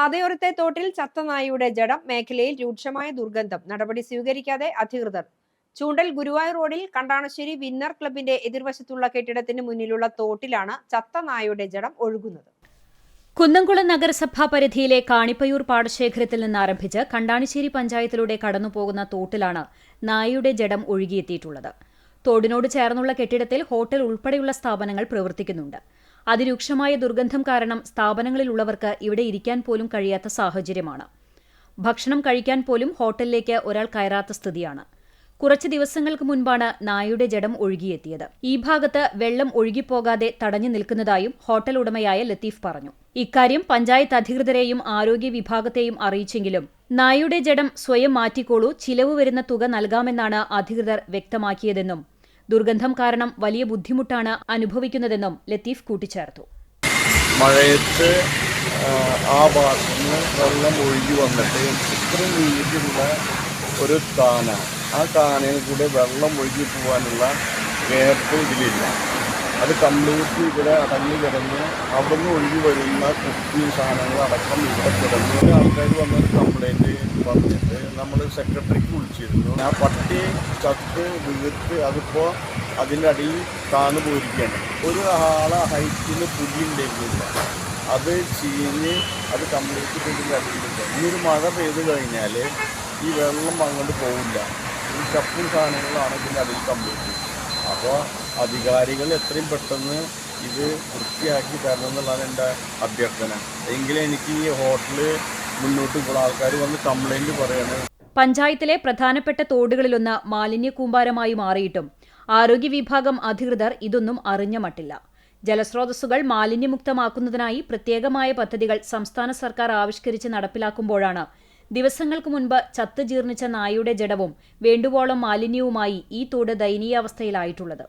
പാതയോരത്തെ തോട്ടിൽ ചത്ത നായയുടെ ജഡം മേഖലയിൽ രൂക്ഷമായ ദുർഗന്ധം. നടപടി സ്വീകരിക്കാതെ അധികൃതർ. ചൂണ്ടൽ ഗുരുവായൂർ റോഡിൽ കണ്ടാണശ്ശേരി വിന്നർ ക്ലബിന്റെ എതിർവശത്തുള്ള കെട്ടിടത്തിന് മുന്നിലുള്ള തോട്ടിലാണ് ചത്ത നായയുടെ ജഡം ഒഴുകുന്നത്. കുന്നംകുളം നഗരസഭാ പരിധിയിലെ കാണിപ്പയൂർ പാടശേഖരത്തിൽ നിന്ന് ആരംഭിച്ച് കണ്ടാണിശ്ശേരി പഞ്ചായത്തിലൂടെ കടന്നുപോകുന്ന തോട്ടിലാണ് നായയുടെ ജഡം ഒഴുകിയെത്തിയിട്ടുള്ളത്. തോടിനോട് ചേർന്നുള്ള കെട്ടിടത്തിൽ ഹോട്ടൽ ഉൾപ്പെടെയുള്ള സ്ഥാപനങ്ങൾ പ്രവർത്തിക്കുന്നുണ്ട്. അതിരൂക്ഷമായ ദുർഗന്ധം കാരണം സ്ഥാപനങ്ങളിലുള്ളവർക്ക് ഇവിടെ ഇരിക്കാൻ പോലും കഴിയാത്ത സാഹചര്യമാണ്. ഭക്ഷണം കഴിക്കാൻ പോലും ഹോട്ടലിലേക്ക് ഒരാൾ കയറാത്ത സ്ഥിതിയാണ്. കുറച്ച് ദിവസങ്ങൾക്ക് മുൻപാണ് നായയുടെ ജഡം ഒഴുകിയെത്തിയത്. ഈ ഭാഗത്ത് വെള്ളം ഒഴുകിപ്പോകാതെ തടഞ്ഞു നിൽക്കുന്നതായും ഹോട്ടൽ ഉടമയായ ലത്തീഫ് പറഞ്ഞു. ഇക്കാര്യം പഞ്ചായത്ത് അധികൃതരെയും ആരോഗ്യ വിഭാഗത്തെയും അറിയിച്ചെങ്കിലും നായയുടെ ജഡം സ്വയം മാറ്റിക്കോളൂ ചിലവ് വരുന്ന തുക നൽകാമെന്നാണ് അധികൃതർ വ്യക്തമാക്കിയതെന്നും ദുർഗന്ധം കാരണം വലിയ ബുദ്ധിമുട്ടാണ് അനുഭവിക്കുന്നതെന്നും ലത്തീഫ് കൂട്ടിച്ചേർത്തു. മഴയത്ത് ആ, ഭാഗത്ത് വെള്ളം ഒഴുകി വന്നിട്ട് ഒരു കാന ആ കാനയിൽ കൂടെ വെള്ളം ഒഴുകി പോകാനുള്ള ഗ്യാപ്പ് ഇതിലില്ല. അത് കംപ്ലീറ്റ് ഇവിടെ അടങ്ങി കിടന്ന് അവിടെ നിന്ന് ഒഴുകി വരുന്ന കുപ്പി സാധനങ്ങൾ അടക്കം ഇവിടെ കിടന്ന്. ആൾക്കാർ വന്നൊരു കംപ്ലൈന്റ് പറഞ്ഞിട്ട് നമ്മൾ സെക്രട്ടറിക്ക് വിളിച്ചിരുന്നു. ആ പട്ടി ചത്ത് വീർത്ത് അതിപ്പോൾ അതിന്റെ അടിയിൽ താന്നു പോയിരിക്കുകയാണ്. ഒരു ആളെ ഹൈറ്റിന് പുലി ഉണ്ടായിരുന്നില്ല അത് ചീഞ്ഞ് അത് കംപ്ലീറ്റ് ഇതിന്റെ അടിയിലുണ്ട് ഈ ഒരു മഴ പെയ്ത് കഴിഞ്ഞാൽ ഈ വെള്ളം അങ്ങോട്ട് പോവില്ല. ഈ ചപ്പും സാധനങ്ങളാണ് ഇതിന്റെ അടിയിൽ കംപ്ലീറ്റ് അപ്പോൾ അധികാരികൾ എത്രയും പെട്ടെന്ന് ഇത് വൃത്തിയാക്കി തരണം എന്നുള്ളതാണ് എന്റെ അഭ്യർത്ഥന. എങ്കിലും എനിക്ക് ഈ ഹോട്ടൽ മുന്നോട്ട് ഇപ്പോൾ ആൾക്കാർ വന്ന് കംപ്ലൈന്റ് പറയണം. പഞ്ചായത്തിലെ പ്രധാനപ്പെട്ട തോടുകളിലൊന്ന് മാലിന്യ കൂമ്പാരമായി മാറിയിട്ടും ആരോഗ്യ വിഭാഗം അധികൃതർ ഇതൊന്നും അറിഞ്ഞ മട്ടില്ല. ജലസ്രോതസ്സുകൾ മാലിന്യമുക്തമാക്കുന്നതിനായി പ്രത്യേകമായ പദ്ധതികൾ സംസ്ഥാന സർക്കാർ ആവിഷ്കരിച്ച് നടപ്പിലാക്കുമ്പോഴാണ് ദിവസങ്ങൾക്ക് മുൻപ് ചത്ത് ജീർണിച്ച നായയുടെ ജഡവും വേണ്ടുവോളം മാലിന്യവുമായി ഈ തോട് ദയനീയാവസ്ഥയിലായിട്ടുള്ളത്.